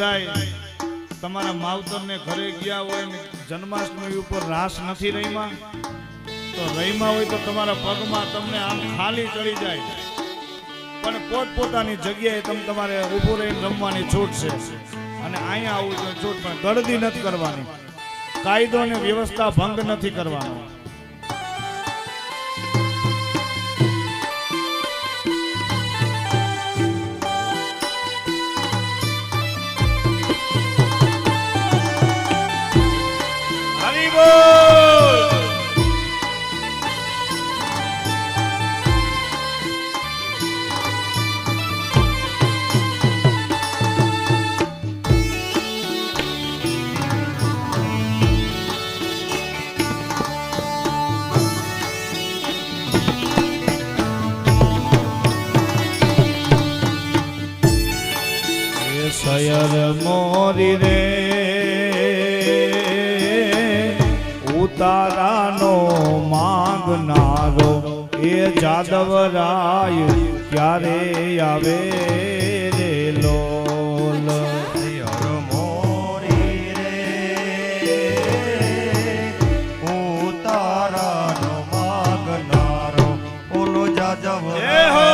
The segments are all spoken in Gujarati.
બધાય તમારા માવતરને ઘરે ગયા હોય ને જન્માષ્ટમી ઉપર રાસ નથી રહીમાં તો રહીમાં હોય તો તમારા પગમાં તમને આમ ખાલી ચડી જાય. પણ પોતપોતાની જગ્યાએ તમે તમારે ઊભું રહીને રમવાની છૂટ છે. અને અહીંયા આવવું છે છૂટ પણ ગળદી નથી કરવાની. કાયદો અને વ્યવસ્થા ભંગ નથી કરવાનો. હો!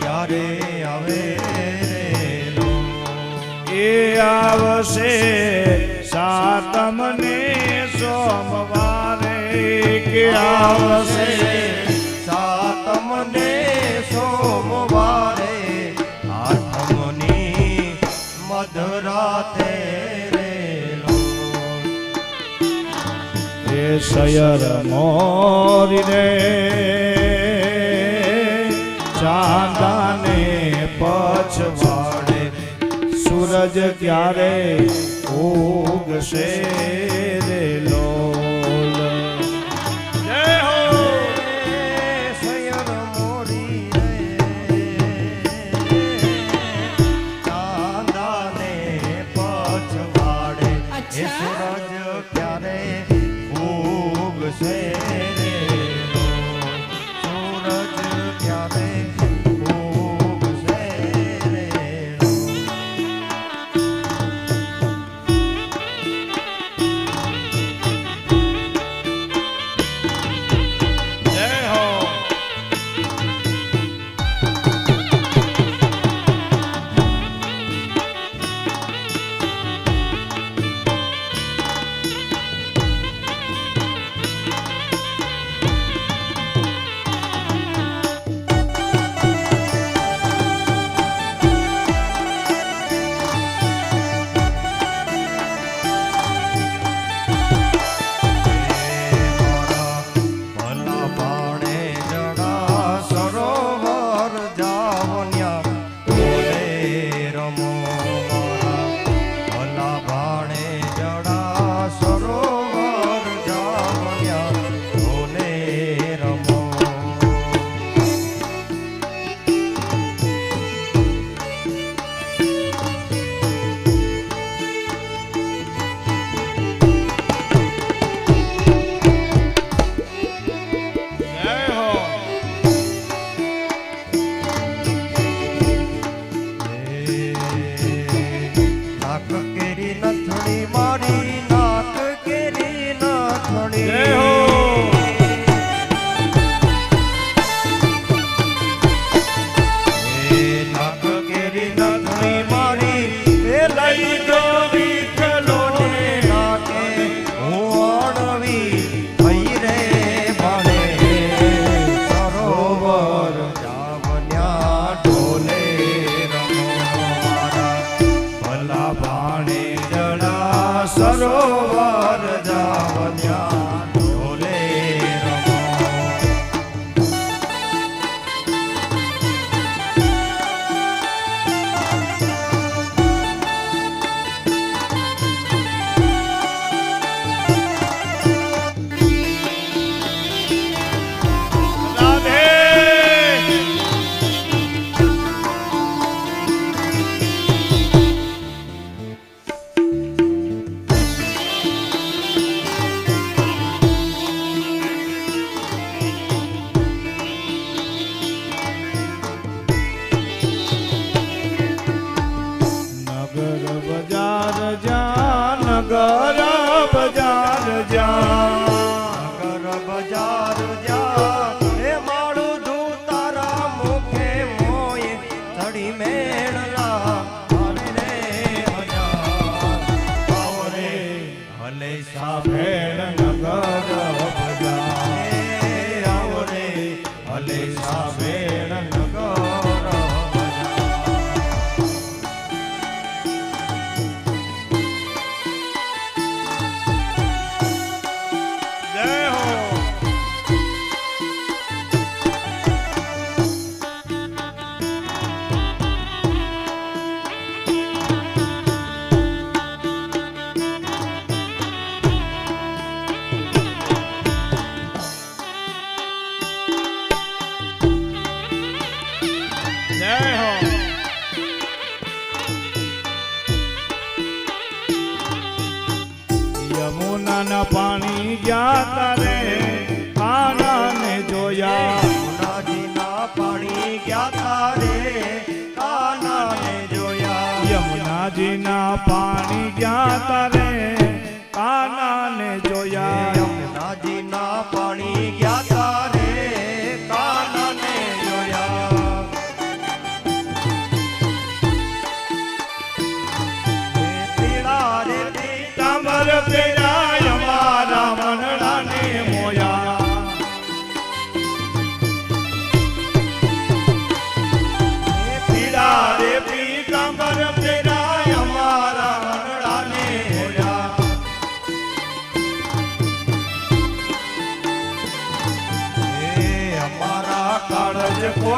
ક્યારે આવે રે લો એ આવશે સાતમને સોમવારે કે આવશે શયર મોરી રે ચાંદાને પછવાડે સૂરજ ક્યારે ઉગશે પાણી ગયા તારે?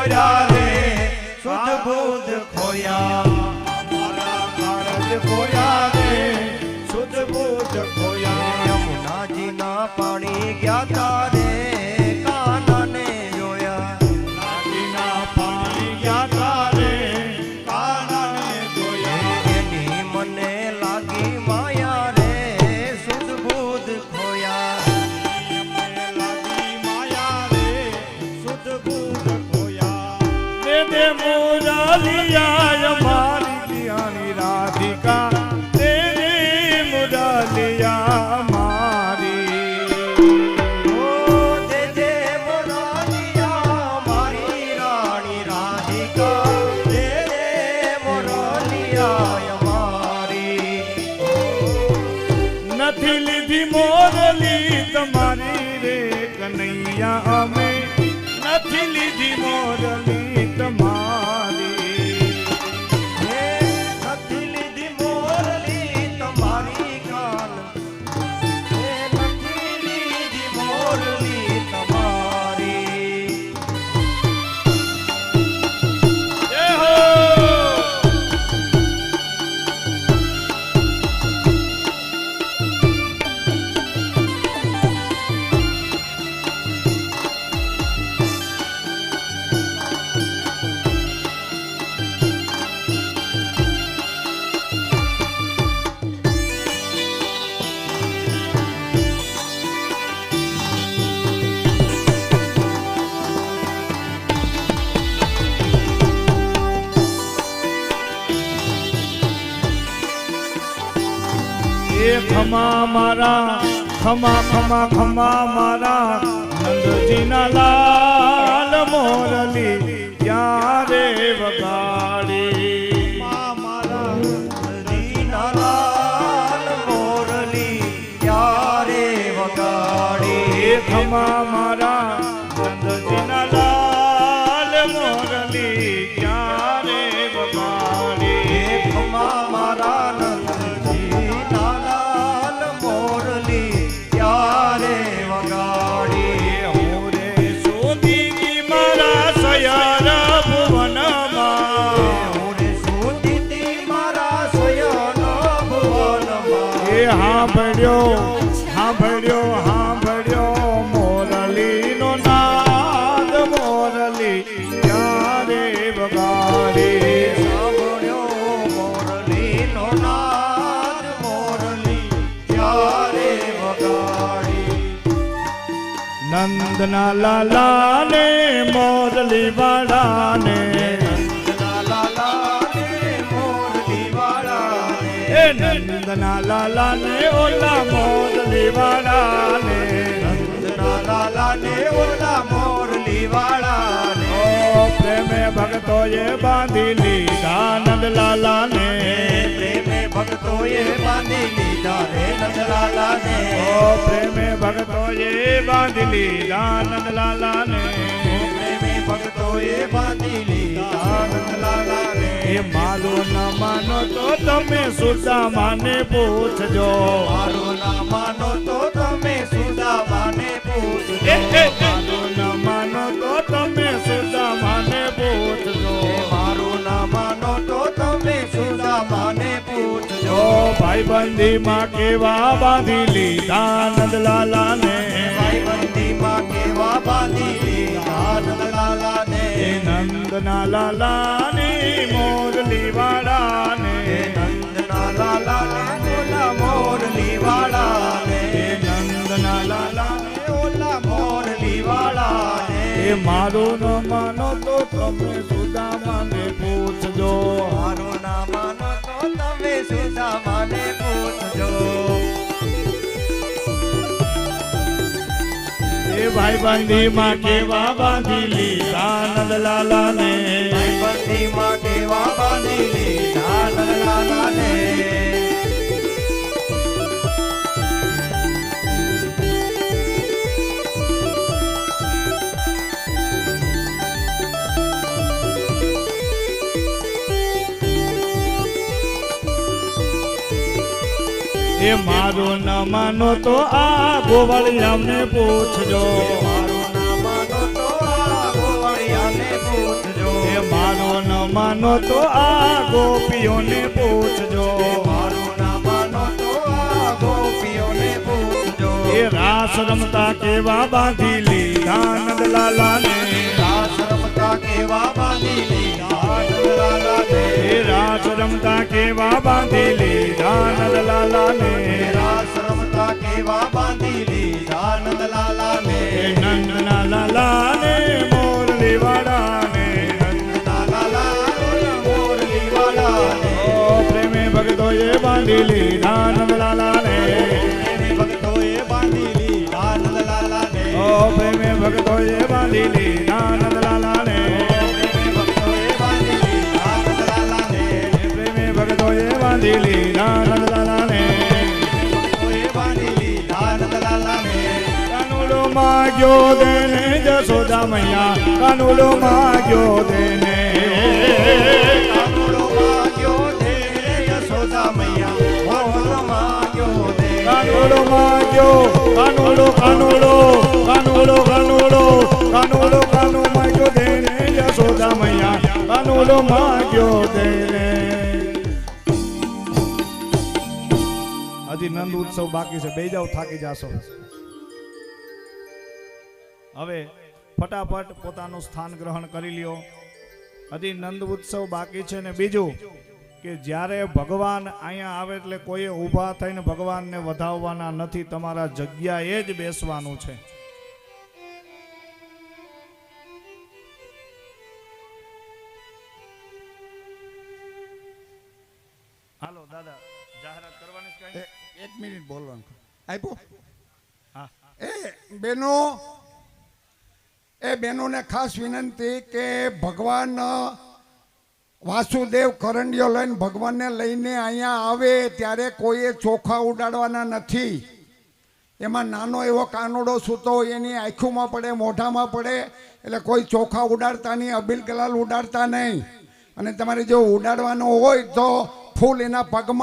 ખોયા રે સુધ બુધ ખોયા. ખોયા રે સુધ બુધ ખોયા. યમુનાજીના પાણી ગયા તારે राधिका ખમા મારા ખમા ખમા ખમા મારા. નંદજીના લાલ મોરલી ત્યારે વગાડી? મારા લાલ મોરલી ક્યારે વગાડી? ખમા મારા નંદના લાલા ને મોરલી વાળા ને નંદના લાલાને ઓલા મોરલી વાળાને નંદના લાલાને, ઓલા મોરલી વાળા ને પ્રેમે ભક્તોએ બાંધી લીધા નંદ લાલાને. પ્રેમે ભક્તોએ બાંધી લીધા રે નંદલાલાને ઓ પ્રેમે ભક્તોએ બાંધી લીધા નંદ લાલાને પ્રેમે ભક્તોએ બાંધી લીધા નંદલાલાને એ મારું ન માનો તો તમે સુદામાને પૂછજો મારું ના માનો તો તમે સુદામાને એ, પૂછજો એ, મારું ન માનો તો તમે સુદામાને પૂછજો ભાઈબંધી માં કેવા બાંધી લીધા નંદ લાલાને ભાઈબંધીમાં કેવા બાંધી લીધા નંદલાલાને? એ નંદના લાલાની મોરલી વાળાને એ નંદના લાલાને ઓલા મોરલી વાળાને એ નંદના લાલા એ મારું ન માનો તો તમે સુદામાને પૂછજો. મારું ના તમે સુદામાને પૂછજો. એ ભાઈ બંધી માં કેવા બાંધી લીધા નંદલાલા ને ભાઈબંધીમાં કેવા બાંધી લીધા મારું ન માનો મારો ના તો આ ગોવાળિયાને પૂછજો. એ મારો ન તો આ ગોપીઓને પૂછજો મારું ના માનો તો આ ગોપીઓને પૂછજો. એ રાસ રમતા કેવા બાંધી લીધા નંદલાલા ને રાસ રમતા કેવા બાંધી એ રાસ રમતા કેવા બાંધી લીધા નંદલાલા ને રાસ રમતા કેવા બાંધી લીધા નંદલાલાને. ને નંદના લાલા ને મોરલી વાળા ને નંદલાલા મોરલી વાળા ને પ્રેમે ભગતો એ બાંધી લીધા નંદલાલા ને પ્રેમી ભક્તોએ બાંધી લીધા નંદલાલાને. ને પ્રેમે ભગતો એ બાંધી લીધા માગ્યો દેને જસોદા મૈયા. કાનુડો માગ્યો દેને કાનુડો માગ્યો મૈયા. કાનુડો માગ્યો કાનુડો કાનુડો કાનુડો કાનુડો કાનુડો. કાનુ માગ્યો દેને જસોદા મૈયા. કાનુડો માગ્યો દેને હજી નંદ ઉત્સવ બાકી છે. બે જાવ થાકી જાશો. હવે ફટાફટ પોતાનું સ્થાન ગ્રહણ કરી લ્યો. હજી નંદ ઉત્સવ બાકી છે ને બીજું કે જ્યારે ભગવાન અહીંયા આવે એટલે કોઈએ ઊભા થઈને ભગવાનને વધાવવાના નથી તમારા જગ્યાએ જ બેસવાનું છે. હાલો દાદા જાહેરાત કરવાની છે કાંઈ? એ- એક મિનિટ બોલવાનું. આપ્યો હા. એ બેનો એ બેનોને ખાસ વિનંતી કે ભગવાન વાસુદેવ કરંડિયો લઈને ભગવાનને લઈને અહીંયા આવે ત્યારે કોઈએ ચોખા ઉડાડવાના નથી. એમાં નાનો એવો કાનોડો સૂતો એની આંખોમાં પડે, મોઢામાં પડે, એટલે કોઈ ચોખા ઉડાડતા નહીં, અબિલ ગલાલ ઉડાડતા નહીં. અને તમારે જો ઉડાડવાનો હોય તો ફૂલ એના પગમાં